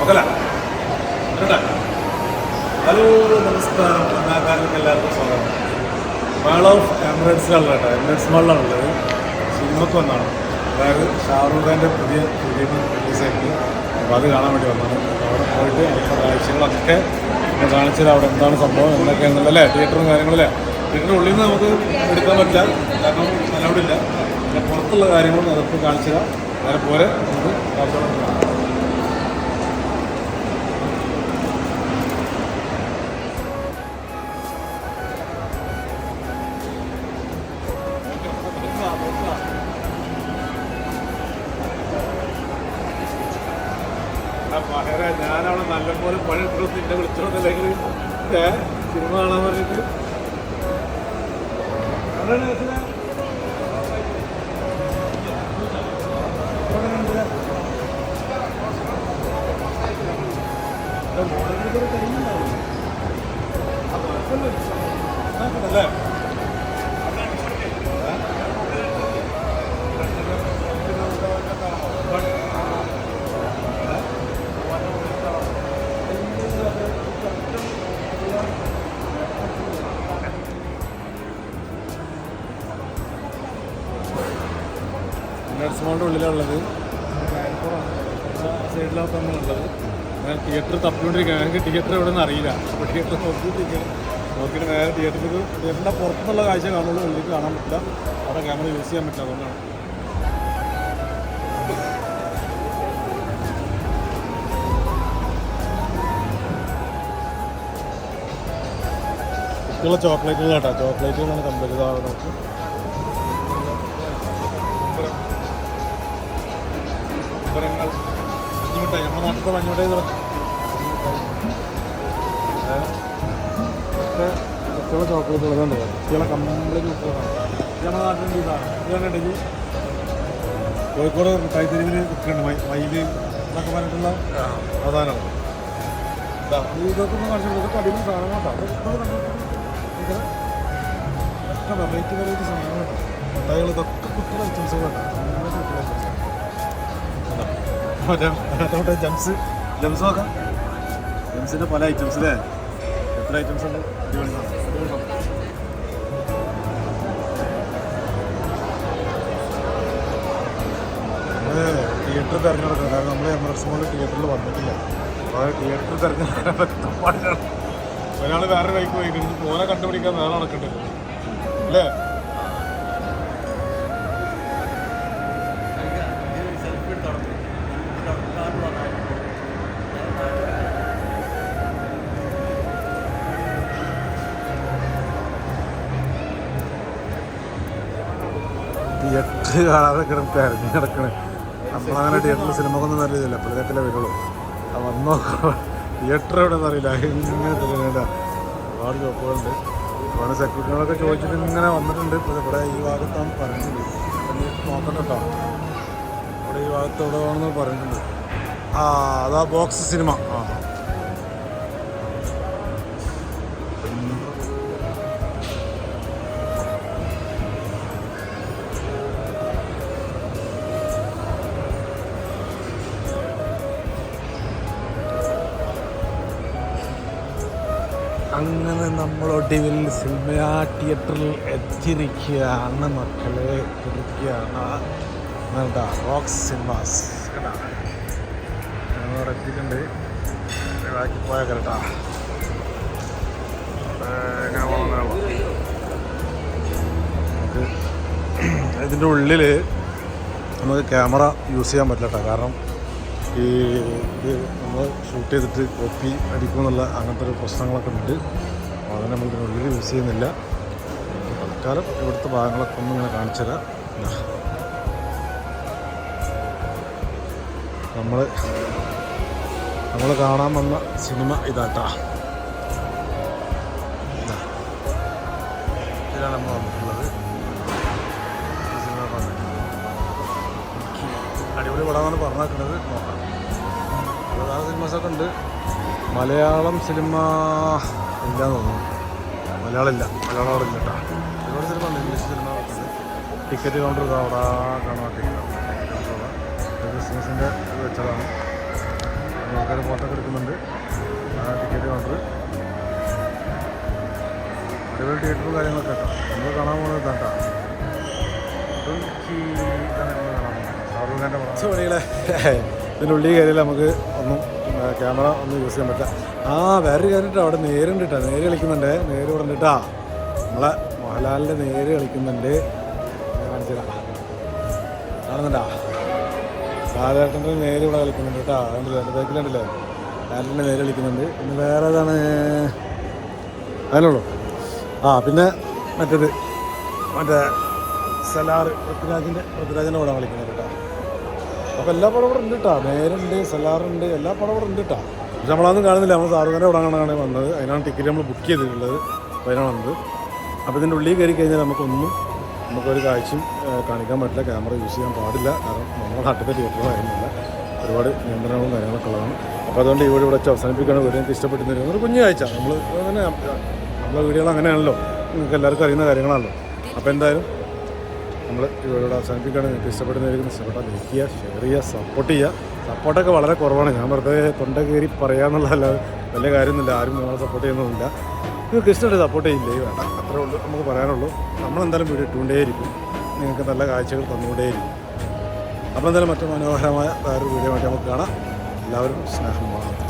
ഓക്കല്ല hello നമസ്കാരം. കലാകാരർക്ക് എല്ലാവർക്കും സ്വാഗതം. മാൾ ഓഫ് എമിറേറ്റ്സിലാണ് കേട്ടോ എമിറേറ്റ്സ് മാളിലാണ് ഉള്ളത്. സിനിമക്ക് വന്നാണ്. അതായത് ഷാറൂഖ് ഖാന്റെ പുതിയ ഫിലിം റിലീസായിട്ട് അപ്പോൾ അത് കാണാൻ വേണ്ടി വന്നാണ്. അവിടെ പോയിട്ട് അതിന്റെ കാഴ്ചകളൊക്കെ പിന്നെ കാണിച്ചത് അവിടെ എന്താണ് സംഭവം എന്നൊക്കെ എന്നുള്ളല്ലേ തിയേറ്ററും കാര്യങ്ങളല്ലേ? തിയേറ്ററിന്റെ ഉള്ളിൽ നിന്ന് നമുക്ക് എടുക്കാൻ പറ്റില്ല. കാരണം അലൗഡില്ല പിന്നെ പുറത്തുള്ള കാര്യങ്ങളും അതൊക്കെ കാണിച്ചതാണ് നേരെ പോരെ. നമുക്ക് ഞാനവിടെ നല്ലപോലെ പണി എടുത്തു നിന്നെ വിളിച്ചോണ്ടല്ലെങ്കിൽ സിനിമ കാണാൻ പറഞ്ഞിട്ട് നഴ്സുമാരുടെ ഉള്ളിലുള്ളത്. സൈഡിലാണ് ഞാൻ തിയേറ്റർ തപ്പിക്കൊണ്ടിരിക്കുകയാണ്. എനിക്ക് തിയേറ്റർ എവിടെ നിന്ന് അറിയില്ല. അപ്പോൾ തിയേറ്റർ നോക്കിയിട്ടിരിക്കുകയാണ് നോക്കിയിട്ട് നേരെ തിയേറ്ററിൽ തിയേറ്ററിന്റെ പുറത്തുനിന്നുള്ള കാഴ്ച കാണുള്ളൂ. ഉള്ളിൽ കാണാൻ പറ്റില്ല. അവിടെ ക്യാമറ യൂസ് ചെയ്യാൻ പറ്റില്ല. അതുകൊണ്ടാണ്. ചോക്ലേറ്റുകൾ കേട്ടോ. ചോക്ലേറ്റുകളാണ് കമ്പനി നമുക്ക് വിവരങ്ങൾ. മഞ്ഞുമിട്ടായി നമ്മുടെ നാട്ടിലത്തെ മഞ്ഞുമിട്ടായി കുട്ടികളെ ചോക്ലേറ്റ് ഉള്ളതുണ്ട് കുട്ടികളെ കംപ്ലീറ്റ് കുട്ടികളാണ് നമ്മുടെ നാട്ടിൽ ഇതാണ്. ഇതാണ് ഉണ്ടെങ്കിൽ കോഴിക്കോട് കൈത്തരിവിന് മൈ മയിൽ എന്നൊക്കെ പറഞ്ഞിട്ടുള്ള പ്രധാനമാണ് ഇതൊക്കെ ഒന്ന് കാണിച്ചു ഇതൊക്കെ അടിപൊളി സാധനങ്ങളാണ് ഇതൊക്കെ വെറൈറ്റി വെറൈറ്റി സാധനങ്ങളുണ്ട് മിഠായികൾ ഇതൊക്കെ കുട്ടികളുടെ ഐറ്റംസുകളുണ്ട് കുട്ടികളുടെ ഐറ്റംസ് മറ്റേ ജംസ് ജംസ് നോക്കാം. ജംസിന്റെ പല ഐറ്റംസ് അല്ലേ എത്ര ഐറ്റംസ് ഉണ്ട്? അടിപൊളി തിയേറ്റർ തിരഞ്ഞെടുക്കണം. കാരണം നമ്മൾ എമറസ് മോളിൽ തിയേറ്ററിൽ വന്നിട്ടില്ല. അപ്പോൾ തിയേറ്റർ തിരഞ്ഞെടുക്കാൻ പാടിലാണ് ഒരാൾ വേറെ ബൈക്ക് പോയി. കഴിഞ്ഞ് മോനെ കണ്ടുപിടിക്കാൻ വേറെ നടക്കണ്ടേ? അല്ലേ? തിയേറ്റർ കാണാതെ കിടന്ന് ഇറങ്ങി കിടക്കണേ നമ്മളങ്ങനെ തിയേറ്ററിൽ സിനിമക്കൊന്നും അറിയില്ല അപ്പോഴത്തേക്കല്ലേ വരുള്ളൂ. ആ വന്നോ തിയേറ്റർ എവിടെ അറിയില്ല ഇങ്ങനെ തിരഞ്ഞേണ്ട ഒരുപാട് ഷോപ്പുകളുണ്ട് ഒരുപാട് സെക്യൂരിറ്റികളൊക്കെ ചോദിച്ചിട്ട് ഇങ്ങനെ വന്നിട്ടുണ്ട്. ഇപ്പോൾ ഇവിടെ ഈ ഭാഗത്താണ് പറഞ്ഞിട്ടുണ്ട്. നോക്കണ്ടോ ഇവിടെ ഈ ഭാഗത്ത് എവിടെ വേണമെന്ന് പറഞ്ഞിട്ടുണ്ട്. ആ അതാ ബോക്സ് സിനിമ ആ. അങ്ങനെ നമ്മൾ ഒടുവിൽ സിനിമ തിയേറ്ററിൽ എത്തിയിരിക്കുകയാണ് മക്കളെ. എത്തിയിരിക്കുകയാണ്. എന്താ റോക്സ് സിനിമാസ് കേട്ടാ ഞങ്ങൾ എത്തിയിട്ടുണ്ട്. ബാക്കി പോയാൽ കേട്ടാ. നമുക്ക് ഇതിന്റെ ഉള്ളിൽ നമുക്ക് ക്യാമറ യൂസ് ചെയ്യാൻ പറ്റില്ല കേട്ടോ. കാരണം ഈ ഇത് നമ്മൾ ഷൂട്ട് ചെയ്തിട്ട് കോപ്പി അടിക്കുമെന്നുള്ള അങ്ങനത്തെ ഒരു പ്രശ്നങ്ങളൊക്കെ ഉണ്ട്. അതിന് നമ്മൾ ഇതിനുള്ളിൽ യൂസ് ചെയ്യുന്നില്ല. തൽക്കാലം ഇവിടുത്തെ ഭാഗങ്ങളൊക്കെ ഒന്നും ഇങ്ങനെ കാണിച്ചു തരാം. നമ്മൾ നമ്മൾ കാണാൻ വന്ന സിനിമ ഇതാട്ടാ. ഇതാ. ഇതിലാണ് നമ്മൾ വന്നിട്ടുള്ളത് പടമാണ് പറഞ്ഞേക്കുന്നത് നോക്കാം. പ്രധാന സിനിമാസൊക്കെ ഉണ്ട്. മലയാളം സിനിമ ഇല്ല എന്ന് തോന്നുന്നു. മലയാളം ഇല്ല മലയാളം അവിടെ ഇല്ല കേട്ടോ. ഒരുപാട് സിനിമ ഉണ്ട്. ഇംഗ്ലീഷ് സിനിമ ടിക്കറ്റ് കൗണ്ടർ അവിടെ കാണാൻ ടിക്കറ്റ് ബിസിനസിന്റെ വെച്ചതാണ്. ആൾക്കാർ ഫോട്ടോ എടുക്കുന്നുണ്ട്. ആ ടിക്കറ്റ് കൗണ്ടർ. അടിപൊളി തിയേറ്ററും കാര്യങ്ങളൊക്കെ കേട്ടോ. നമ്മൾ കാണാൻ പോകുന്നത് കേട്ടോ. ഇതിന്റെ ഉള്ളി കയറിയാൽ നമുക്ക് ഒന്നും ക്യാമറ ഒന്നും യൂസ് ചെയ്യാൻ പറ്റില്ല. ആ വേറൊരു കാര്യം കേട്ടോ അവിടെ നേരുണ്ട് കേട്ടോ നേര് കളിക്കുന്നുണ്ട്. നേര് ഇവിടെ ഉണ്ട് നമ്മളെ മോഹൻലാലിന്റെ നേര് കളിക്കുന്നുണ്ട്. ഞാൻ കാണിച്ചു തരാം. കാണുന്നുണ്ടാ? സാധാരണ നേര് ഇവിടെ കളിക്കുന്നുണ്ട് കേട്ടോ അതുകൊണ്ട് എന്റെ ബാക്കിലുണ്ടല്ലേ ലാലിന്റെ നേര് കളിക്കുന്നുണ്ട്. പിന്നെ വേറെ ഏതാണ്? അതിനുള്ളൂ ആ പിന്നെ മറ്റേത്. മറ്റേ സലാർ പൃഥ്വിരാജിന്റെ പൃഥ്വിരാജിന്റെ പടം കളിക്കുന്നത് കേട്ടോ അപ്പോൾ എല്ലാ ഇവിടെ ഉണ്ട് കേട്ടോ നേരുണ്ട് സലാറുണ്ട് എല്ലാ ഇവിടെ ഉണ്ട് കേട്ടോ പക്ഷെ നമ്മളതൊന്നും കാണുന്നില്ല. നമ്മൾ സാറ് തന്നെ ഇവിടെ കാണാൻ വന്നത്. അതിനാണ് ടിക്കറ്റ് നമ്മൾ ബുക്ക് ചെയ്തിട്ടുള്ളത്. അപ്പോൾ അതിനാണ് വന്നത്. അപ്പോൾ ഇതിന്റെ ഉള്ളിൽ കയറി കഴിഞ്ഞാൽ നമുക്കൊന്നും നമുക്കൊരു കാഴ്ചയും കാണിക്കാൻ പറ്റില്ല. ക്യാമറ യൂസ് ചെയ്യാൻ പാടില്ല. കാരണം നമ്മുടെ നാട്ടിലെ തിയേറ്ററുകളായിരുന്നില്ല ഒരുപാട് നിയന്ത്രണങ്ങളും കാര്യങ്ങളൊക്കെ ഉള്ളതാണ്. അപ്പോൾ അതുകൊണ്ട് ഈ വീട് ഇവിടെ വെച്ച് അവസാനിപ്പിക്കുകയാണ്. വീഡിയോ എനിക്ക് തരും ഒരു കുഞ്ഞു കാഴ്ച. നമ്മൾ അങ്ങനെ നമ്മളെ വീടുകൾ അങ്ങനെയാണല്ലോ. നിങ്ങൾക്ക് എല്ലാവർക്കും അറിയുന്ന കാര്യങ്ങളാണല്ലോ. അപ്പോൾ എന്തായാലും നമ്മൾ ഇവരോട് അവസാനിപ്പിക്കുകയാണ്. നിങ്ങൾക്ക് ഇഷ്ടപ്പെടുന്നതായിരിക്കും. ഇഷ്ടപ്പെട്ടാൽ ലൈക്ക് ചെയ്യുക ഷെയർ ചെയ്യുക സപ്പോർട്ട് ചെയ്യുക. സപ്പോർട്ടൊക്കെ വളരെ കുറവാണ്. ഞാൻ വെറുതെ തൊണ്ട കയറി പറയാമെന്നുള്ളതല്ലാതെ വലിയ കാര്യമൊന്നുമില്ല. ആരും നമ്മളെ സപ്പോർട്ട് ചെയ്യുന്നൊന്നുമില്ല നിങ്ങൾക്ക് ഇഷ്ടമായിട്ട് സപ്പോർട്ട് ചെയ്യില്ലേ വേണ്ട. അത്രേ ഉള്ളൂ. നമുക്ക് പറയാനുള്ളൂ. നമ്മളെന്തായാലും വീഡിയോ ഇട്ടുകൊണ്ടേയിരിക്കും നിങ്ങൾക്ക് നല്ല കാഴ്ചകൾ തന്നുകൊണ്ടേയിരിക്കും. അപ്പോൾ എന്തായാലും മറ്റു മനോഹരമായ വേറൊരു വീഡിയോ ആയിട്ട് നമുക്ക് കാണാം. എല്ലാവരും സ്നേഹം മാത്രം.